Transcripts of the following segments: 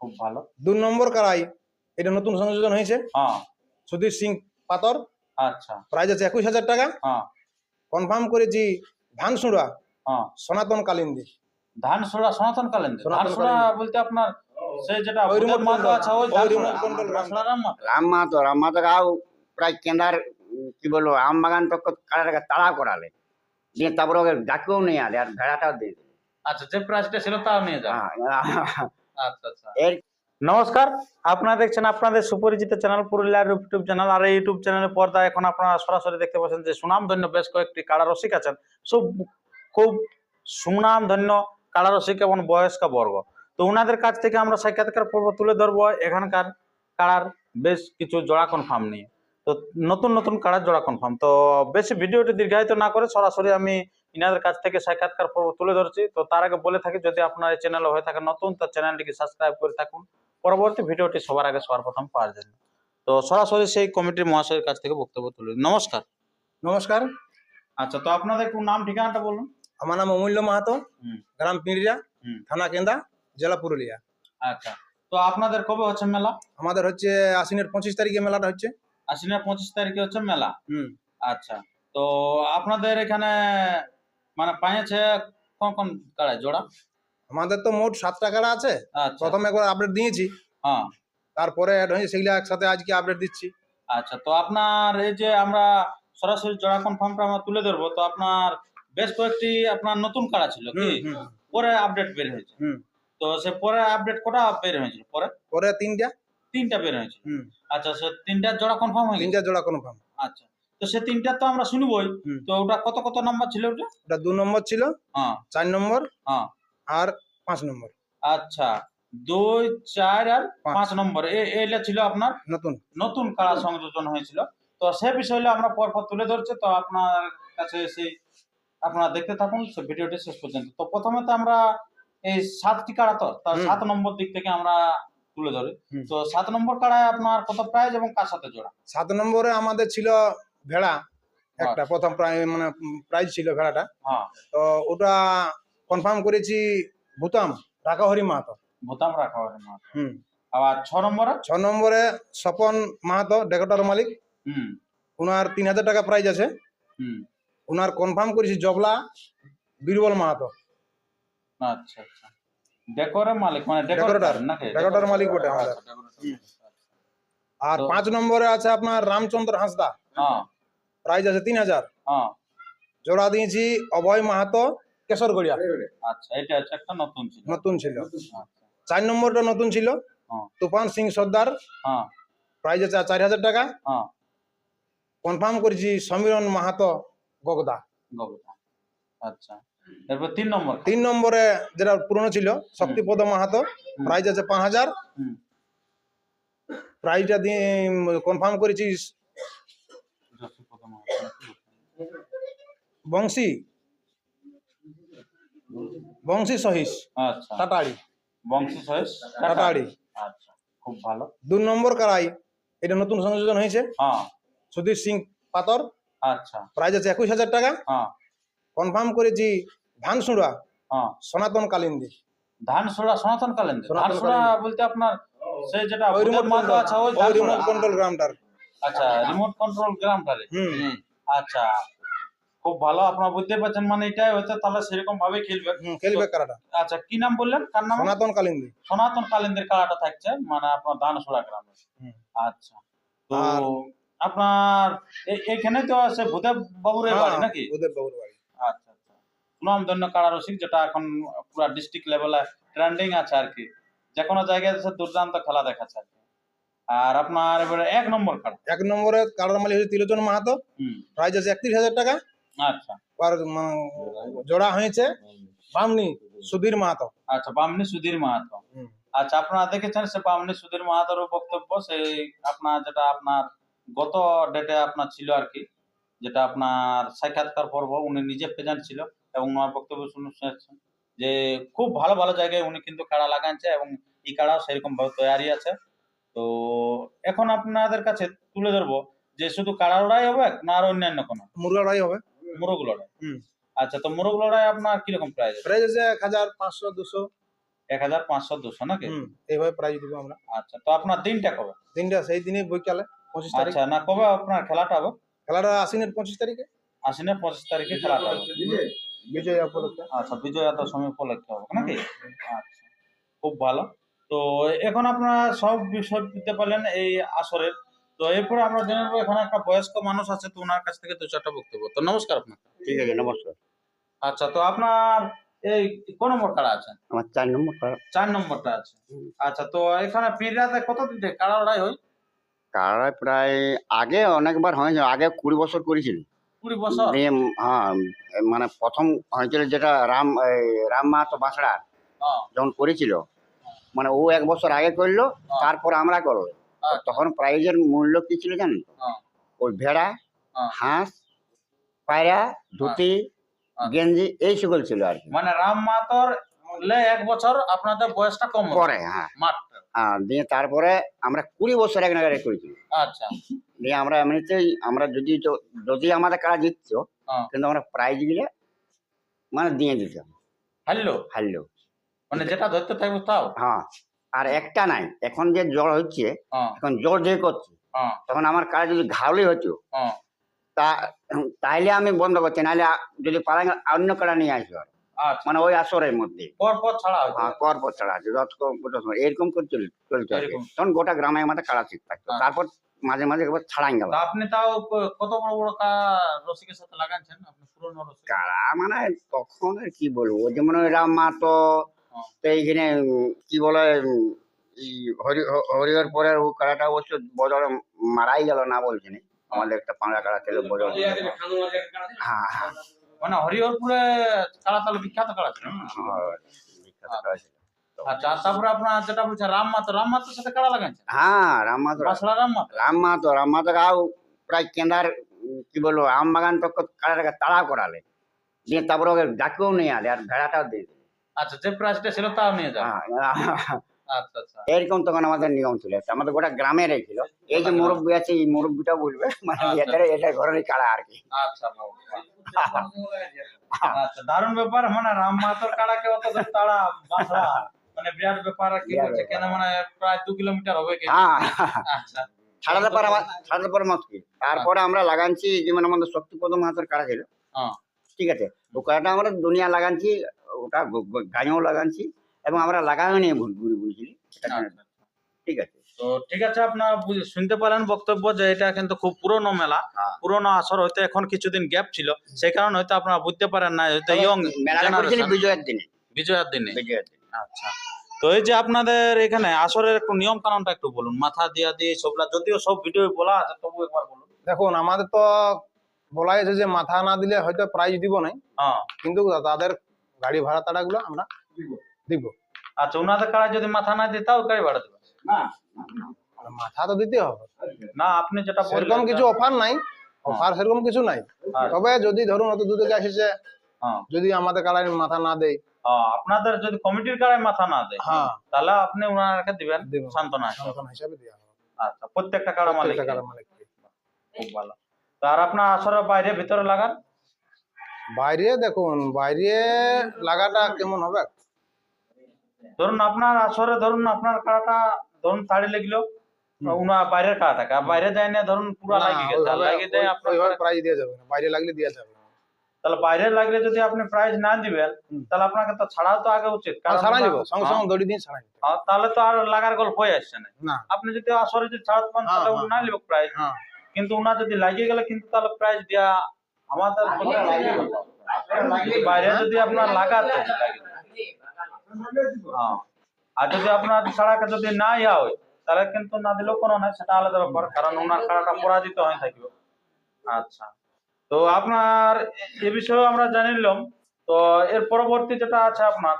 খুব ভালো। দু নম্বর কারাই এটা নতুন সংযোজন হয়েছে। হ্যাঁ। সুধীর সিং পাতর। আচ্ছা। প্রাইস আছে একুশ হাজার টাকা। হ্যাঁ। কনফার্ম করেছি ধানসুড়া হ্যাঁ। সনাতন কালিন্দি। ধান সোড়া সনাতন কালেন ধান সনাতন সোড়া কালেন্দ্র। বলতে আপনার সেই যেটা ওই আছে ওই রাম। রাম রাম প্রায় কেন্দার কি বলব আম বাগান তো কাড়াটাকে তাড়া করালে। দিয়ে তারপরে ওকে ডাকেও নিয়ে আলে আর ভেড়াটাও দিয়ে আচ্ছা যে প্রাইসটা ছিল তাও নিয়ে যান আচ্ছা আচ্ছা। নমস্কার। আপনারা দেখছেন আপনাদের সুপরিচিত চ্যানেল পুরুলিয়ার ইউটিউব চ্যানেল। আর এই ইউটিউব চ্যানেলের পর্দা এখন আপনারা সরাসরি দেখতে পাচ্ছেন যে সুনামধন্য বেশ কয়েকটি কাড়া রসিক আছেন। সব খুব সুনামধন্য কাড়া রসিক এবং বয়স্ক বর্গ। তো ওনাদের কাছ থেকে আমরা সাক্ষাৎকার পর্ব তুলে ধরবো। এখানকার কাড়ার বেশ কিছু জোড়া কনফার্ম নিয়ে। তো নতুন নতুন কাড়ার জোড়া কনফার্ম তো বেশি ভিডিওটি দীর্ঘায়িত না করে সরাসরি আমি ইনাদের কাছ থেকে সাক্ষাৎকার পর্ব তুলে ধরছি। তো তার আগে বলে থাকি যদি আপনার এই চ্যানেল হয়ে থাকে নতুন তো চ্যানেলটিকে সাবস্ক্রাইব করে থাকুন। পরবর্তী ভিডিওটি সবার আগে সবার প্রথম পাওয়ার জন্য। তো সরাসরি সেই কমিটির মহাশয়ের কাছ থেকে বক্তব্য তুলে নমস্কার। নমস্কার। আচ্ছা তো আপনাদের একটু নাম ঠিকানাটা বলুন। আমার নাম অমূল্য মাহাতো। গ্রাম পিঁড়িয়া। থানা কেন্দা জেলা পুরুলিয়া। আচ্ছা তো আপনাদের কবে হচ্ছে মেলা? আমাদের হচ্ছে আশ্বিনের পঁচিশ তারিখে মেলাটা হচ্ছে। আশ্বিনের পঁচিশ তারিখে হচ্ছে মেলা? হুম। আচ্ছা তো আপনাদের এখানে মানে পাইছে কোন কোন কাড়ায়? জোড়া? আমাদের তো মোট সাতটা কাড়া আছে। আচ্ছা। প্রথম একবার আপডেট দিয়েছি। হ্যাঁ। তারপরে হয়েছে সেগুলো একসাথে আজকে আপডেট দিচ্ছি। আচ্ছা তো আপনার এই যে আমরা সরাসরি জোড়া কনফার্মটা আমরা তুলে ধরবো তো আপনার বেশ কয়েকটি আপনার নতুন কাড়া ছিল কি? পরে আপডেট বের হয়েছে। হুম। তো সে পরে আপডেট কটা বের হয়েছিল পরে? পরে তিনটা। তিনটা বের হয়েছে। হুম। আচ্ছা সে তিনটার জোড়া কনফার্ম হয়ে গেছে? তিনটা জোড়া কনফার্ম আচ্ছা। তো সে তিনটা তো আমরা শুনবই। তো ওটা কত কত নাম্বার ছিল ওটা? ওটা দু নম্বর ছিল হ্যাঁ। চার নম্বর হ্যাঁ। আর পাঁচ নম্বর। আচ্ছা দুই চার আর পাঁচ। নম্বর। এ- এইটা ছিল আপনার? নতুন। নতুন কারা সংযোজন হয়েছিল। তো সে বিষয়টা আমরা পরপর তুলে ধরছি। তো আপনার কাছে সেই আপনারা দেখতে থাকুন ভিডিওটি শেষ পর্যন্ত। তো প্রথমে তো আমরা এই সাতটি কাড়া তো তার সাত নম্বর দিক থেকে আমরা তুলে ধরি। তো সাত নম্বর কাড়ায় আপনার কত প্রাইজ এবং কার সাথে জোড়া? সাত নম্বরে আমাদের ছিল ভেড়া একটা প্রথম মানে প্রাইজ ছিল ভেড়াটা। হ্যাঁ। তো ওটা কনফার্ম করেছি ভূতাম রাকাহরি মাহাতো। হয় না হুম। আবার ছ নম্বরে? ছ নম্বরে স্বপন মাহাতো ডেকোটার মালিক। হুম। ওনার তিন হাজার টাকা প্রাইজ আছে। হুম। ওনার কনফার্ম করেছি জবলা বীরবল মাহাতো। আচ্ছা আচ্ছা। ডেকোরের মালিক মানে ডেকোরেটর নাকি? ডেকোরেটর মালিক বটে আমাদের। আচ্ছা, আর পাঁচ নম্বরে আছে আপনার রামচন্দ্র হাঁসদা। হ্যাঁ। প্রাইজ আছে তিন হাজার। হ্যাঁ। জোড়া দিয়েছি অভয় মাহাতো কেশরগড়িয়া আচ্ছা এটা হচ্ছে একটা নতুন ছিল। নতুন ছিল। আচ্ছা। চার নম্বরটা নতুন ছিল। হ্যাঁ। তুফান সিং সর্দার। হ্যাঁ। প্রাইজ আছে চার হাজার টাকা। হ্যাঁ। কনফার্ম করেছি সমীরণ মাহাতো গগদা। আচ্ছা। এরপর তিন নম্বর। তিন নম্বরে যেটা পুরনো ছিল শক্তিপদ মাহাতো প্রাইজ আছে পাঁচ হাজার। হুম। প্রাইজটা দিয়ে কনফার্ম করেছি বংশী। বংশী সহিস আচ্ছা। টাটাড়ি বংশী টাটাড়ি আচ্ছা খুব ভালো। দু নম্বর কারাই এটা নতুন সংযোজন হয়েছে। হ্যাঁ। সুধীর সিং পাতর। আচ্ছা। প্রাইজ আছে একুশ হাজার টাকা। হ্যাঁ। কনফার্ম করেছি ধানসুড়া হ্যাঁ। সনাতন কালিন্দি। ধান সোড়া সনাতন কালেন ধান সনাতন বলতে আপনার সেই যেটা ওই রিমোট কন্ট্রোল আছে ওই রিমোট কন্ট্রোল গ্রামটার। আচ্ছা রিমোট কন্ট্রোল গ্রামটারে? আচ্ছা খুব ভালো আপনারা বুঝতে পারছেন মানে এটাই হয়তো তাহলে সেরকম ভাবে খেলবে খেলবে কারাটা। আচ্ছা কি নাম বললেন? কার নাম? সনাতন কালিন্দি। সনাতন কালেন্দের কালাটা থাকছে মানে আপনার দানসোড়া গ্রামে। আচ্ছা তো আপনার এখানে তো আছে ভূদেব বাবুর বাড়ি হ্যাঁ, নাকি? ওদের বাবুর বাড়ি। আচ্ছা আচ্ছা। সুনাম ধন্য কাড়া রসিক যেটা এখন পুরা ডিস্ট্রিক্ট লেভেলে ট্রেন্ডিং আছে আর কি। যে কোনো জায়গায় দুর্দান্ত খেলা দেখাচ্ছে আর কি। আর আপনার এবারে এক নম্বর কাড়া এক নম্বরে কারার মালিক হচ্ছে তিলোচন মাহাতো। হুম। প্রাইজ আছে একত্রিশ হাজার টাকা। আচ্ছা। আর জোড়া হয়েছে বামনি সুধীর মাহাতো। আচ্ছা বামনি সুধীর মাহাতো। আচ্ছা আপনারা দেখেছেন সে বামনি সুধীর মাহাতোর বক্তব্য সেই আপনার যেটা আপনার গত ডেটে আপনার ছিল আর কি যেটা আপনার সাক্ষাৎকার পর্ব উনি নিজে প্রেজেন্ট ছিল এবং ওনার বক্তব্য শুনে শুনেছেন যে খুব ভালো ভালো জায়গায় উনি কিন্তু কাড়া লাগাচ্ছে এবং এই কাড়াও সেরকম ভাবে তৈরি আছে। তো এখন আপনাদের কাছে তুলে ধরবো যে শুধু কাড়া লড়াই হবে না আর অন্যান্য কোনো? মুরগা লড়াই হবে। মোরগ লড়াই। আচ্ছা তো মোরগ লড়াই আপনার কীরকম প্রাইস প্রাইজ আছে এক হাজার পাঁচশো দুশো। এক হাজার পাঁচশো দুশো নাকি? এইভাবে প্রাইজ দিব আমরা। আচ্ছা তো আপনার দিনটা কবে? দিনটা সেই দিনই বৈকালে পঁচিশ তারিখ। আচ্ছা না কবে আপনার খেলাটা হবে? খেলাটা আশ্বিনের পঁচিশ তারিখে। আশ্বিনের পঁচিশ তারিখে খেলাটা হবে। বিজয় উপলক্ষে। আচ্ছা বিজয়া দশমী উপলক্ষে হবে নাকি? আচ্ছা খুব ভালো। তো এখন আপনারা সব বিষয় দিতে পারলেন এই আসরের। তো এরপরে আমরা জেনে নেব এখানে একটা বয়স্ক মানুষ আছে তো ওনার কাছ থেকে দু চারটা বক্তব্য। তো নমস্কার আপনার। ঠিক আছে নমস্কার। আচ্ছা তো আপনার এই কোন নম্বর কাড়া আছে আমার চার নম্বর কাড়া চার নম্বরটা আছে। আচ্ছা তো এখানে পীররাতে কতদিন থেকে কাড়া লড়াই হয়? কাড়া প্রায় আগে অনেকবার হয়েছে আগে কুড়ি বছর করেছিল। কুড়ি বছর? হ্যাঁ মানে প্রথম হয়েছিল যেটা রাম রাম মাহাতো বাঁচড়া হ্যাঁ, যখন করেছিল। মানে ও এক বছর আগে করল হ্যাঁ। তারপর আমরা করল আচ্ছা, তখন প্রাইজের মূল্য কি ছিল জানেন? হ্যাঁ। ওই ভেড়া হ্যাঁ। হাঁস পায়রা ধুতি হ্যাঁ। গেঞ্জি এই সকল ছিল আর কি। মানে রাম মাতর লে এক বছর আপনাদের বয়সটা কম পরে হ্যাঁ। হ্যাঁ দিয়ে তারপরে আমরা কুড়ি বছর এক নাগারে করেছি আচ্ছা। দিয়ে আমরা এমনিতেই আমরা যদি যদি আমাদের কারা জিতত হ্যাঁ। কিন্তু আমরা প্রাইজগুলো মানে দিয়ে দিতাম। হারলো হারলেও মানে যেটা ধরতে থাকবে তাও? হ্যাঁ আর একটা নাই। এখন যে জ্বর হচ্ছে হ্যাঁ। এখন জ্বর যে করছে হ্যাঁ। তখন আমার কারা যদি ঘাউলি হতো হ্যাঁ। তা তাইলে আমি বন্ধ করছি নাহলে যদি পারা অন্য কারা নিয়ে আসবে আচ্ছা। মানে ওই আসরের মধ্যে। পর পর ছাড়া হ্যাঁ, পর পর ছাড়া আছে যত সময়। এরকম করে চল- চলতে হবে। তখন গোটা গ্রামে আমাদের কারা ঠিক থাকতো। তারপর মাঝে মাঝে একবার ছাড়াই গেল। আপনি তাও কত বড় বড় কা রসিকের সাথে লাগাচ্ছেন আপনি পুরনো রসিক। কারা মানে তখন আর কি বলব? যেমন রাম মাতো হ্যাঁ। তো এইখানে কি বলে হরি হরিহর পরে ও কারাটা অবশ্য বদল মারাই গেল না বলছি। আমাদের একটা পাঁড়া ছিল বদল হ্যাঁ হ্যাঁ। মানে হরিহরপুরে কাড়া তাহলে বিখ্যাত কাড়া ছিল হ্যাঁ, বিখ্যাত কারা ছিল। আচ্ছা তারপরে আপনার যেটা বলছে রাম মাতো রাম মাতোর সাথে কাড়া লাগাচ্ছেন হ্যাঁ রাম মাতো রাম মাতো রাম মাতো রাম মাতো গাও প্রায় কেন্দার কি বলব আম বাগান তো কারাটাকে তাড়া করালে। দিয়ে তারপরে ওকে ডাকেও নিয়ে আলে আর ভেড়াটাও দিয়ে। আচ্ছা যে প্রাইসটা ছিল তাও নিয়ে যান। হ্যাঁ, আচ্ছা আচ্ছা। এরকম তখন আমাদের নিয়ম ছিল। আমাদের গোটা গ্রামের ছিল এই যে মুরব্বী আছে এই মুরব্বীটা বলবে মানে এটা ঘরেরই কাড়া আর কি। আচ্ছা আচ্ছা দারুণ ব্যাপার মানে রাম মাতোর কাড়াকে অত তাড়া মানে বিরাট ব্যাপার কি বলছে কেন মানে প্রায় দু কিলোমিটার হবে কি? হ্যাঁ। আচ্ছা। ছাড়াতে পারে আমার ছাড়াতে পারে তারপরে আমরা লাগাচ্ছি যেমন আমাদের শক্তিপদ মাহাতোর কাড়া ছিল। হ্যাঁ। ঠিক আছে। ও কাড়াটা আমরা দুনিয়া লাগাচ্ছি ওটা গাঁয়েও লাগাচ্ছি এবং আমরা লাগাও নিয়ে ভুল ঘুরি বুঝলি। ঠিক আছে। তো ঠিক আছে আপনারা শুনতে পারেন বক্তব্য যে এটা কিন্তু খুব পুরনো মেলা। হ্যাঁ। পুরনো আসর হয়তো এখন কিছুদিন গ্যাপ ছিল। সেই কারণে হয়তো আপনারা বুঝতে পারেন না হয়তো ইয়ং বিজয়ের দিনে। বিজয়ার দিনে। আচ্ছা। তো এই যে আপনাদের এখানে আসরের একটু নিয়ম কানুনটা একটু বলুন। মাথা দিয়া দিয়ে সবলা যদিও সব ভিডিও বলা আছে তবু একবার বলুন। দেখুন আমাদের তো বলা হয়েছে যে মাথা না দিলে হয়তো প্রাইজ দিব না হ্যাঁ। কিন্তু তাদের গাড়ি ভাড়া তাড়া গুলো আমরা দিব আচ্ছা ওনাদের কাছে যদি মাথা না দিই তাও গাড়ি ভাড়া দেবে আর মাথা তো দিতে হবে। না আপনি যেটা সেরকম কিছু অফার নাই। অফার সেরকম কিছু নাই। আচ্ছা, তবে যদি ধরুন অত দূর থেকে এসেছে হ্যাঁ, যদি আমাদের কালারে মাথা না দেয়। হ্যাঁ, আপনাদের যদি কমিটির গাড়ি মাথা না দেয় হ্যাঁ। তাহলে আপনি ওনাকে দিবেন দিব। সান্ত্বনা হিসাবে। সান্ত্বনা দেওয়া হবে। আচ্ছা প্রত্যেকটা কাড়া মালিক প্রত্যেকটা মালিককে। খুব ভালো। আর আপনার আসরের বাইরে ভিতরে লাগান। বাইরে দেখুন বাইরে লাগাটা কেমন হবে? ধরুন আপনার আসরে ধরুন আপনার কাড়াটা ধরুন তাড়ি লাগল উনা বাইরের আর বাইরে যায় না ধরুন পুরা লাগিয়ে গেছে দেয় আপনার ওইভাবে প্রাইজ দেওয়া যাবে না বাইরে লাগলে দেওয়া যাবে তাহলে বাইরে লাগলে যদি আপনি প্রাইজ না দিবেন তাহলে আপনাকে তো ছাড়াও তো আগে উচিত দিব সঙ্গে হ্যাঁ, সঙ্গে দড়ি হ্যাঁ, তাহলে তো আর লাগার গল্প হয়ে আসছে না। আপনি যদি আসরে যদি ছাড়াতে পারেন হ্যাঁ, তাহলে হ্যাঁ। না নিব প্রাইজ হ্যাঁ। কিন্তু ওনা যদি লাগিয়ে গেলে কিন্তু তাহলে প্রাইজ দেওয়া আমাদের না। বাইরে যদি আপনার লাগাতে। হ্যাঁ। আর যদি আপনার ছাড়াকে যদি না ইয়া হয় তাহলে কিন্তু না দিলেও কোনো নাই সেটা আলাদা ব্যাপার কারণ ওনার খেলাটা পরাজিত হয়ে থাকবে। আচ্ছা। তো আপনার এ- বিষয়ে আমরা জানি নিলাম। তো এর পরবর্তী যেটা আছে আপনার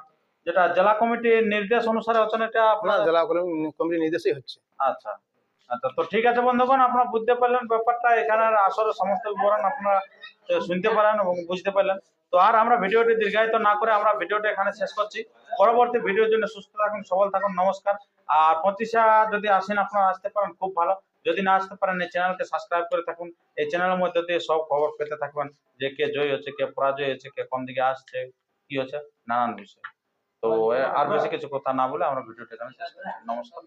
যেটা জেলা কমিটির নির্দেশ অনুসারে হচ্ছেন এটা আপনার? জেলা কমিটির নির্দেশই হচ্ছে। আচ্ছা। আচ্ছা তো ঠিক আছে বন্ধুগণ, আপনারা বুঝতে পারলেন ব্যাপারটা, এখানে আসলে সমস্ত বিবরণ আপনারা শুনতে পারেন এবং বুঝতে পারলেন। তো আর আমরা ভিডিওটি দীর্ঘায়িত না করে আমরা ভিডিওটা এখানে শেষ করছি। পরবর্তী ভিডিওর জন্য সুস্থ থাকুন, সবল থাকুন, নমস্কার। আর পঁচিশা যদি আসেন, আপনারা আসতে পারেন, খুব ভালো। যদি না আসতে পারেন, এই চ্যানেলকে সাবস্ক্রাইব করে থাকুন। এই চ্যানেলের মধ্যে দিয়ে সব খবর পেতে থাকবেন, যে কে জয় হচ্ছে, কে পরাজয় হচ্ছে কে কোন দিকে আসছে, কি হচ্ছে, নানান বিষয়। তো আর বেশি কিছু কথা না বলে আমরা ভিডিওটা এখানে শেষ করছি। নমস্কার।